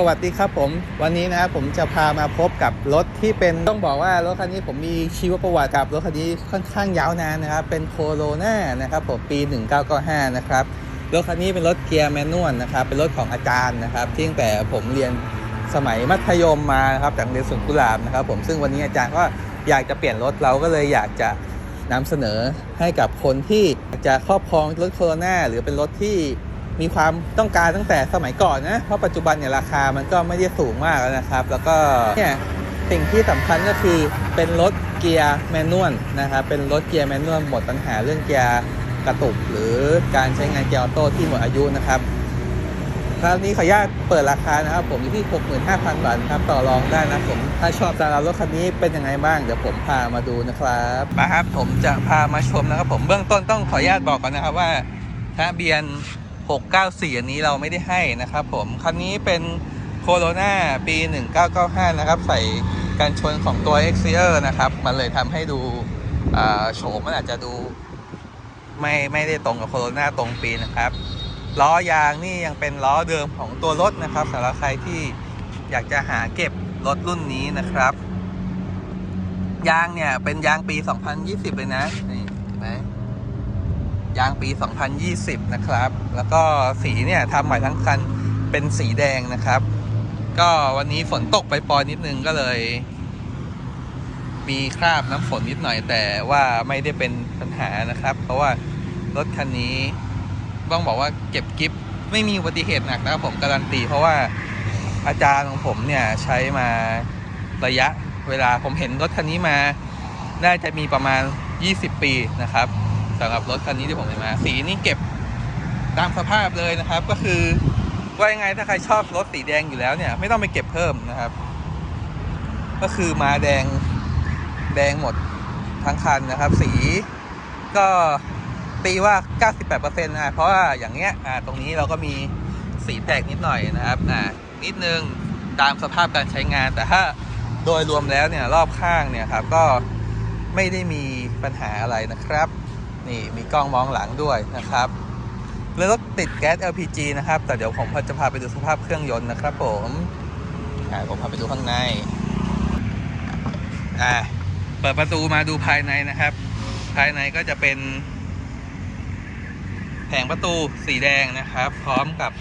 สวัสดีครับผมวันนี้นะครับผมจะพามาพบกับรถที่เป็นต้องบอกว่ารถคันนี้ผมมีชีวประวัติกับรถคันนี้ค่อนข้างยาวนานนะครับ เป็นโคโรนานะครับผมปี 1995 นะครับรถคันนี้เป็นรถเกียร์แมนนวลนะครับ เป็นรถของอาจารย์นะครับที่ตั้งแต่ผมเรียนสมัยมัธยมมานะครับจากโรงเรียนสวนกุหลาบนะครับ ผมซึ่งวันนี้อาจารย์ก็อยากจะเปลี่ยนรถเราก็เลยอยากจะนำเสนอให้กับคนที่จะครอบครองรถโคโรนาหรือเป็นรถที่ มีความต้องการตั้งแต่สมัยก่อนนะ เพราะปัจจุบันเนี่ยราคามันก็ไม่ได้สูงมากแล้วนะครับ แล้วก็เนี่ยสิ่งที่สำคัญก็คือเป็นรถเกียร์แมนนวลนะครับ เป็นรถเกียร์แมนนวลหมดปัญหาเรื่องเกียร์กระตุก หรือการใช้งานเกียร์ออโต้ที่หมดอายุนะครับคราวนี้ขออนุญาตเปิดราคานะครับ ผมอยู่ที่ 65,000 บาทครับต่อรองได้นะผม ถ้าชอบสำหรับรถคันนี้เป็นยังไงบ้างเดี๋ยวผมพามาดูนะครับมาครับผมจะพามาชมนะครับ ผมเบื้องต้นต้องขออนุญาตบอกก่อนนะครับว่าทะเบียน 694 อันนี้เราไม่ได้ให้นะครับผม คันนี้เป็นโคโรนาปี 1995 นะครับ ใส่การชนของตัว x c e r นะครับ มันเลยทำให้ดูโฉมมันอาจจะดูไม่ไม่ได้ตรงกับโคโรนาตรงปีนะครับล้อยางนี่ยังเป็นล้อเดิมของตัวรถนะครับสำหรับใครที่อยากจะหาเก็บรถรุ่นนี้นะครับ ยางเนี่ยเป็นยางปี 2020 เลยนะนี่ ยางปี 2020 นะครับ แล้วก็สีเนี่ยทำใหม่ทั้งคันเป็นสีแดงนะครับ ก็วันนี้ฝนตกไปปอยนิดนึงก็เลย มีคราบน้ำฝนนิดหน่อยแต่ว่าไม่ได้เป็นปัญหานะครับ เพราะว่ารถคันนี้ต้องบอกว่าเก็บกิฟไม่มีอุบัติเหตุหนักนะครับผมการันตี เพราะว่าอาจารย์ของผมเนี่ยใช้มาระยะเวลาผมเห็นรถคันนี้มา น่าจะมีประมาณ 20 ปีนะครับ สำหรับรถคันนี้ที่ผมได้มา สีนี่เก็บตามสภาพเลยนะครับ ก็คือว่ายังไงถ้าใครชอบรถสีแดงอยู่แล้วเนี่ย ไม่ต้องไปเก็บเพิ่มนะครับ ก็คือมาแดงแดงหมดทั้งคันนะครับ สีก็ตีว่า 98%นะเพราะว่าอย่างเงี้ยอ่าตรงนี้เราก็มีสีแตกนิดหน่อยนะครับอ่านิดนึงตามสภาพการใช้งานแต่ถ้าโดยรวมแล้วเนี่ยรอบข้างเนี่ยครับก็ไม่ได้มีปัญหาอะไรนะครับ นี่มีกล้องมองหลังด้วยนะครับแล้วรถติดแก๊ส LPG นะครับ แต่เดี๋ยวผมจะพาไปดูสภาพเครื่องยนต์นะครับ ผมผมพาไปดูข้างในอ่าเปิดประตูมาดูภายในนะครับ ภายในก็จะเป็น แผงประตูสีแดงนะครับ พร้อมกับ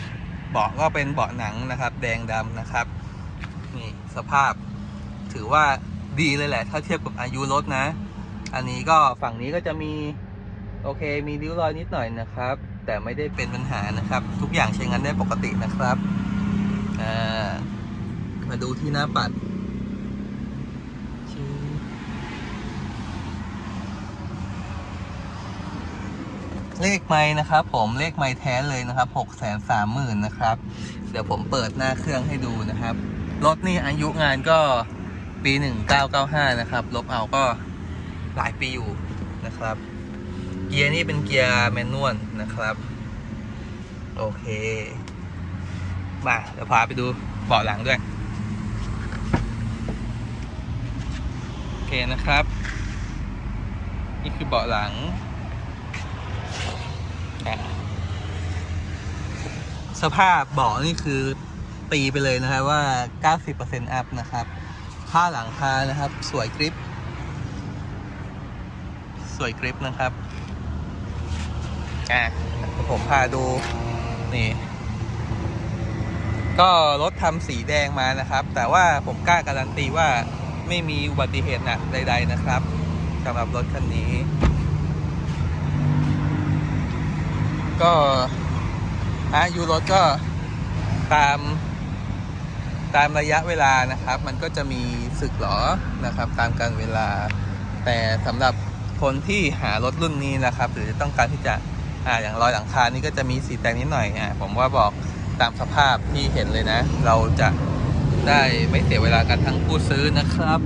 เบาะก็เป็นเบาะหนังนะครับ แดงดำนะครับนี่สภาพถือว่าดีเลยแหละ ถ้าเทียบกับอายุรถนะ อันนี้ก็ฝั่งนี้ก็จะมี โอเค มีริ้วรอยนิดหน่อยนะครับ แต่ไม่ได้เป็นปัญหานะครับ ทุกอย่างใช้งานได้ปกตินะครับามาดูที่หน้าปัด เลขไม้นะครับ ผมเลขไม้แท้เลยนะครับหกแสนสามหมื่นนะครับ เดี๋ยวผมเปิดหน้าเครื่องให้ดูนะครับ รถนี่อายุงานก็ปีหนึ่งเก้าเก้าห้านะครับ ลบเอาก็หลายปีอยู่นะครับ เกียร์นี่เป็นเกียร์แมนนวลนะครับ โอเค มาเดี๋ยวพาไปดูเบาะหลังด้วย โอเคนะครับ นี่คือเบาะหลังสภาพเบาะนี่คือตีไปเลยนะครับว่า 90%อัพนะครับ ผ้าหลังคานะครับ สวยกริป สวยกริปนะครับ อะผมพาดูนี่ ก็รถทำสีแดงมานะครับ แต่ว่าผมกล้าการันตีว่าไม่มีอุบัติเหตุหนักใด ๆ นะครับสำหรับรถคันนี้ ก็อายุรถก็ตามตามระยะเวลานะครับ มันก็จะมีสึกหรอนะครับ ตามการเวลา แต่สำหรับคนที่หารถรุ่นนี้นะครับ หรือต้องการที่จะ อ่าอย่างรอยหลังคานี่ก็จะมีสีแดงนิดหน่อยอ่าผมว่าบอกตามสภาพที่เห็นเลยนะ เราจะได้ไม่เสียเวลากันทั้งผู้ซื้อนะครับ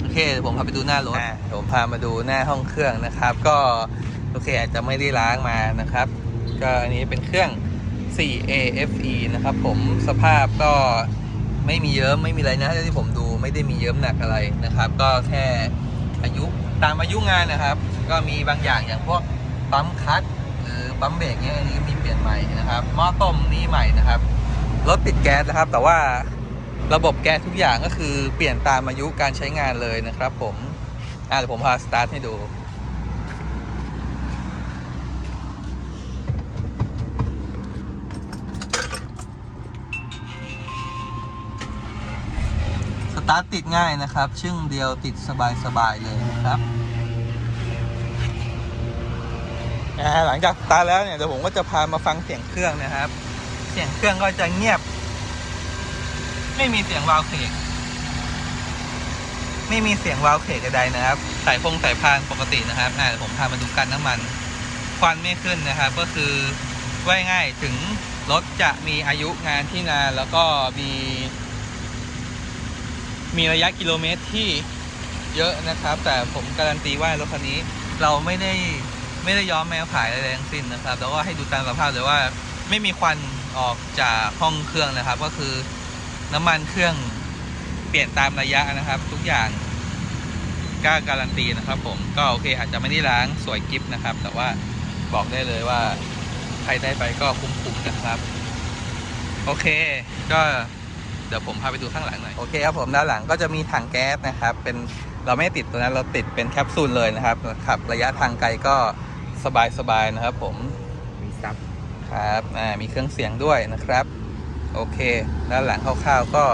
โอเคผมพาไปดูหน้ารถผมพามาดูหน้าห้องเครื่องนะครับ ก็โอเคอาจจะไม่ได้ล้างมานะครับ ก็อันนี้เป็นเครื่อง 4AFE นะครับ ผมสภาพก็ไม่มีเยิ้มไม่มีอะไรนะที่ผมดูไม่ได้มีเยิ้มหนักอะไรนะครับ ก็แค่อายุตามอายุงานนะครับ ก็มีบางอย่างอย่างพวก ปั๊มคัตหรือปั๊มเบรกเนี้ยอันนี้ก็มีเปลี่ยนใหม่นะครับหม้อต้มนี่ใหม่นะครับรถติดแก๊สนะครับ แต่ว่าระบบแก๊สทุกอย่างก็คือเปลี่ยนตามอายุการใช้งานเลยนะครับ ผมอ่าเดี๋ยวผมพาสตาร์ทให้ดูสตาร์ทติดง่ายนะครับ ชึ่งเดียวติดสบายๆเลยนะครับ อ่าหลังจากตาแล้วเนี่ยเดี๋ยวผมก็จะพามาฟังเสียงเครื่องนะครับ เสียงเครื่องก็จะเงียบ ไม่มีเสียงวาล์วเคกไม่มีเสียงวาล์วเคกใดๆนะครับ สายพงสายพานปกตินะครับอ่าเดี๋ยวผมพามาดูกันน้ำมันควันไม่ขึ้นนะครับ ก็คือว่าง่ายถึงรถจะมีอายุงานที่นานแล้วก็มี มีระยะกิโลเมตรที่เยอะนะครับ แต่ผมการันตีว่ารถคันนี้เราไม่ได้ ไม่ได้ย้อมแมวขายอะไรทั้งสิ้นนะครับ แล้วก็ให้ดูตามสภาพเลยว่าไม่มีควันออกจากห้องเครื่องนะครับ ก็คือน้ำมันเครื่องเปลี่ยนตามระยะนะครับ ทุกอย่างกล้าการันตีนะครับผมก็โอเคอาจจะไม่ได้ล้างสวยกิฟนะครับ แต่ว่าบอกได้เลยว่าใครได้ไปก็คุ้มๆนะครับ โอเค ก็เดี๋ยวผมพาไปดูข้างหลังหน่อยโอเคครับผมด้านหลังก็จะมีถังแก๊สนะครับ เป็นเราไม่ติดตัวนั้นเราติดเป็นแคปซูลเลยนะครับขับระยะทางไกลก็ สบายๆนะครับ ผมมีซับครับอ่ามีเครื่องเสียงด้วยนะครับ โอเค ด้านหลังคร่าวๆก็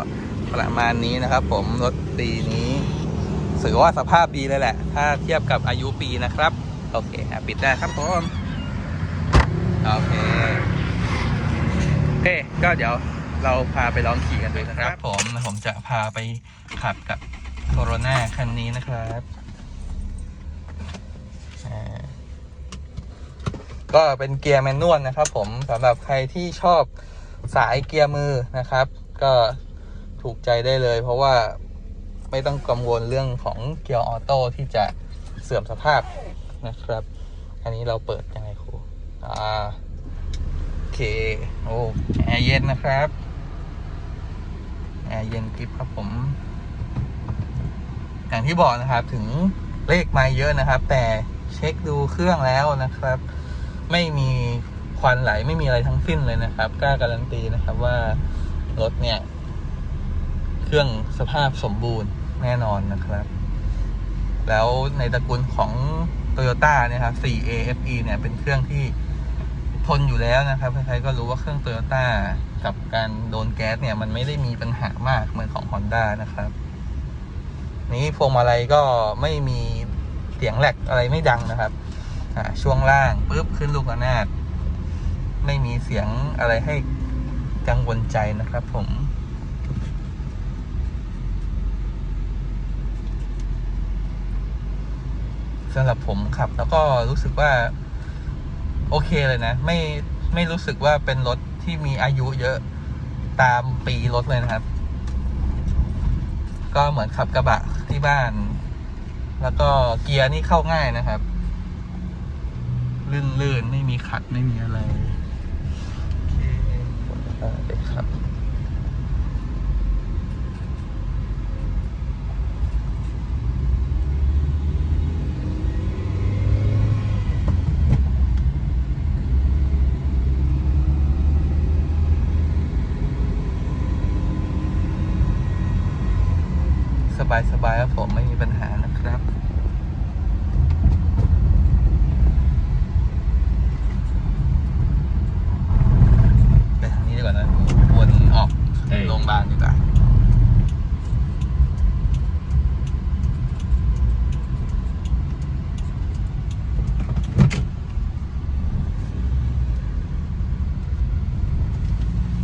ประมาณนี้นะครับ ผมรถปีนี้ถือว่าสภาพดีเลยแหละ ถ้าเทียบกับอายุปีนะครับ โอเคอะปิดได้ครับผมโอเคโอเคก็เดี๋ยวเราพาไปลองขี่กันเลยนะครับ ผมผมจะพาไปขับกับโคโรนาคันนี้นะครับอ่า ก็เป็นเกียร์แมนนวลนะครับ ผมสำหรับใครที่ชอบสายเกียร์มือนะครับ ก็ถูกใจได้เลย เพราะว่าไม่ต้องกังวลเรื่องของเกียร์ออโต้ที่จะเสื่อมสภาพนะครับ อันนี้เราเปิดยังไงครูอ่าโอเคโอ้แอร์เย็นนะครับแอร์เย็นกริปครับผม อย่างที่บอกนะครับถึงเลขม่เยอะนะครับ แต่เช็คดูเครื่องแล้วนะครับ ไม่มีควันไหลไม่มีอะไรทั้งสิ้นเลยนะครับ กล้าการันตีนะครับว่ารถเนี่ย เครื่องสภาพสมบูรณ์แน่นอนนะครับ แล้วในตระกูลของ t o y ยต้เนี่ยครับ 4AFE เนี่ยเป็นเครื่องที่ทนอยู่แล้วนะครับ ใครๆก็รู้ว่าเครื่อง t o y ยต้กับการโดนแก๊สเนี่ย มันไม่ได้มีปัญหามากเหมือนของ Honda นะครับ นี้พวงมาลัยก็ไม่มีเสียงแหลกอะไรไม่ดังนะครับ ช่วงล่างปุ๊บขึ้นลูกระนาดไม่มีเสียงอะไรให้กังวลใจนะครับผม สำหรับผมขับแล้วก็รู้สึกว่า โอเคเลยนะ ไม่ไม่รู้สึกว่าเป็นรถที่มีอายุเยอะตามปีรถเลยนะครับ ก็เหมือนขับกระบะที่บ้าน แล้วก็เกียร์นี่เข้าง่ายนะครับ ลื่นๆ ไม่มีขัดไม่มีอะไรโอเคเออเด็กครับสบายๆครับผมไม่มีปัญหานะครับ ไปทางนี้ดีกว่านะวนออกโรงพยาบาลดีกว่า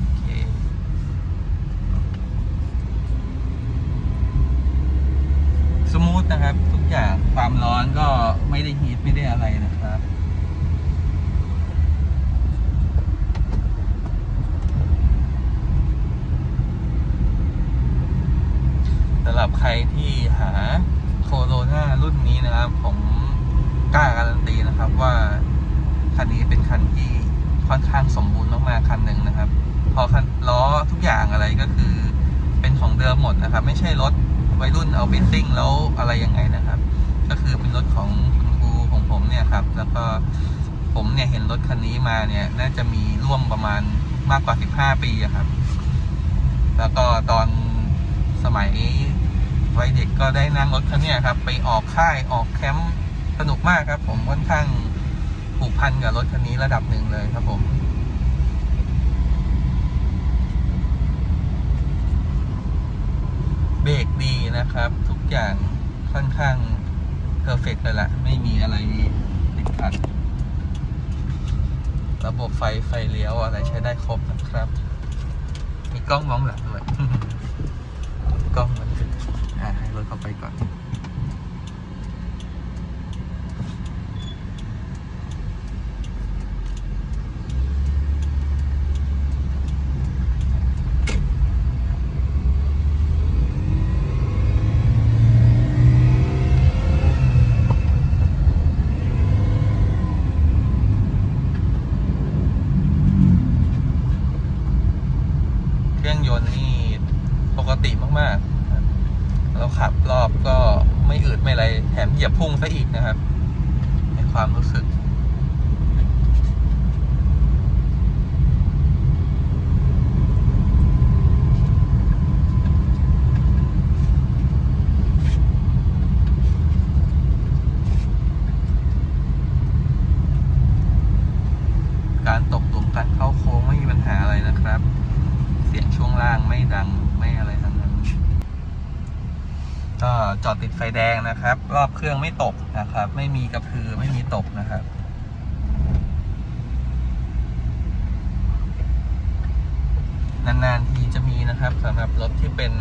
โอเค สมูทนะครับ ทุกอย่างความร้อนก็ไม่ได้ฮีทไม่ได้อะไรนะครับ สำหรับ ใครที่หาโคโรนารุ่นนี้นะครับ ผมกล้าการันตีนะครับว่า คันนี้เป็นคันที่ค่อนข้างสมบูรณ์มากๆคันหนึ่งนะครับ พอคันล้อทุกอย่างอะไรก็คือเป็นของเดิมหมดนะครับ ไม่ใช่รถวัยรุ่นเอาไปซิ่งแล้วอะไรยังไงนะครับ ก็คือเป็นรถของคุณครูของผมเนี่ยครับ แล้วก็ผมเนี่ยเห็นรถคันนี้มาเนี่ย น่าจะมีร่วมประมาณมากกว่า 15 ปีครับ แล้วก็ตอนสมัย วัยเด็กก็ได้นั่งรถคันนี้ครับ ไปออกค่ายออกแคมป์สนุกมากครับ ผมค่อนข้างผูกพันกับรถคันนี้ระดับหนึ่งเลยครับผมเบรกดีนะครับ ทุกอย่างค่อนข้างเพอร์เฟกเลยละไม่มีอะไรติดขัด ระบบไฟไฟเลี้ยวอะไรใช้ได้ครบนะครับ มีกล้องมองหลังด้วยกล้องมันคืออ่า ให้รถเข้าไปก่อน เครื่องยนต์นี่ปกติมากๆครับเราขับรอบก็ไม่อืดไม่อะไร แถมเหยียบพุ่งซะอีกนะครับ ในความรู้สึก การตกหลุมการเข้าโค้งไม่มีปัญหาอะไรนะครับ เสียงช่วงล่างไม่ดังไม่อะไรทั้งนั้น ก็จอดติดไฟแดงนะครับ รอบเครื่องไม่ตกนะครับ ไม่มีกระพือไม่มีตกนะครับนานๆทีจะมีนะครับสำหรับรถที่เป็น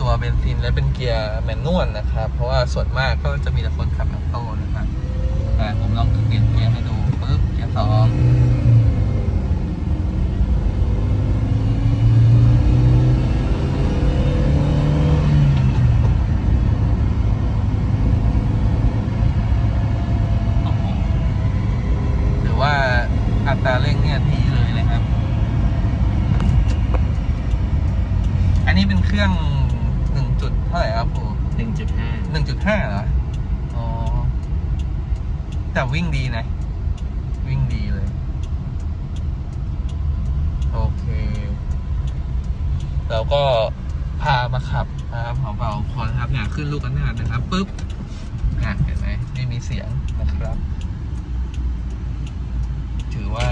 ตัวเบนซินและเป็นเกียร์แมนนวลนะครับ เพราะว่าส่วนมากก็จะมีแต่คนขับออโต้นะครับผมลองเปลี่ยนเกียร์ให้ดูปึ๊บเกียร์สองโอ้โหหรือว่าอัตราเร่งเนี่ยดีเลยนะครับ อันนี้เป็นเครื่องหนึ่งจุดเท่าไหร่ครับผม หนึ่งจุดห้า หนึ่งจุดห้าเหรอ อ๋อ แต่วิ่งดีนะ วิ่งดีเลย โอเค เราก็พามาขับนะครับของเบาคอนะครับเนี่ยขึ้นลูกกันนาดนะครับปุ๊บอะเห็นไหมไม่มีเสียงนะครับ ถือว่า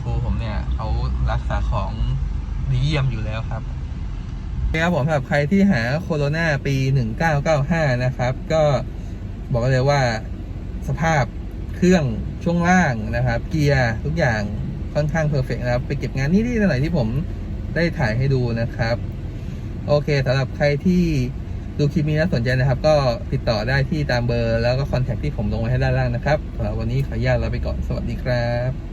ครูผมเนี่ยเขารักษาของดีเยี่ยมอยู่แล้วครับครับผมสำหรับใครที่หาโคโรนาปี 1995 นะครับ ก็บอกเลยว่าสภาพ รื่อง ช่วงล่างนะครับ เกียร์ทุกอย่างค่อนข้างเพอร์เฟกนะครับ ไปเก็บงานนิดๆหน่อยๆที่ผมได้ถ่ายให้ดูนะครับ โอเคสำหรับใครที่ดูคลิปนี้แล้วสนใจนะครับ ก็ติดต่อได้ที่ตามเบอร์แล้วก็คอนแทคที่ผมลงไว้ให้ด้านล่างนะครับสำหรับวันนี้ขออนุญาตลาไปก่อนสวัสดีครับ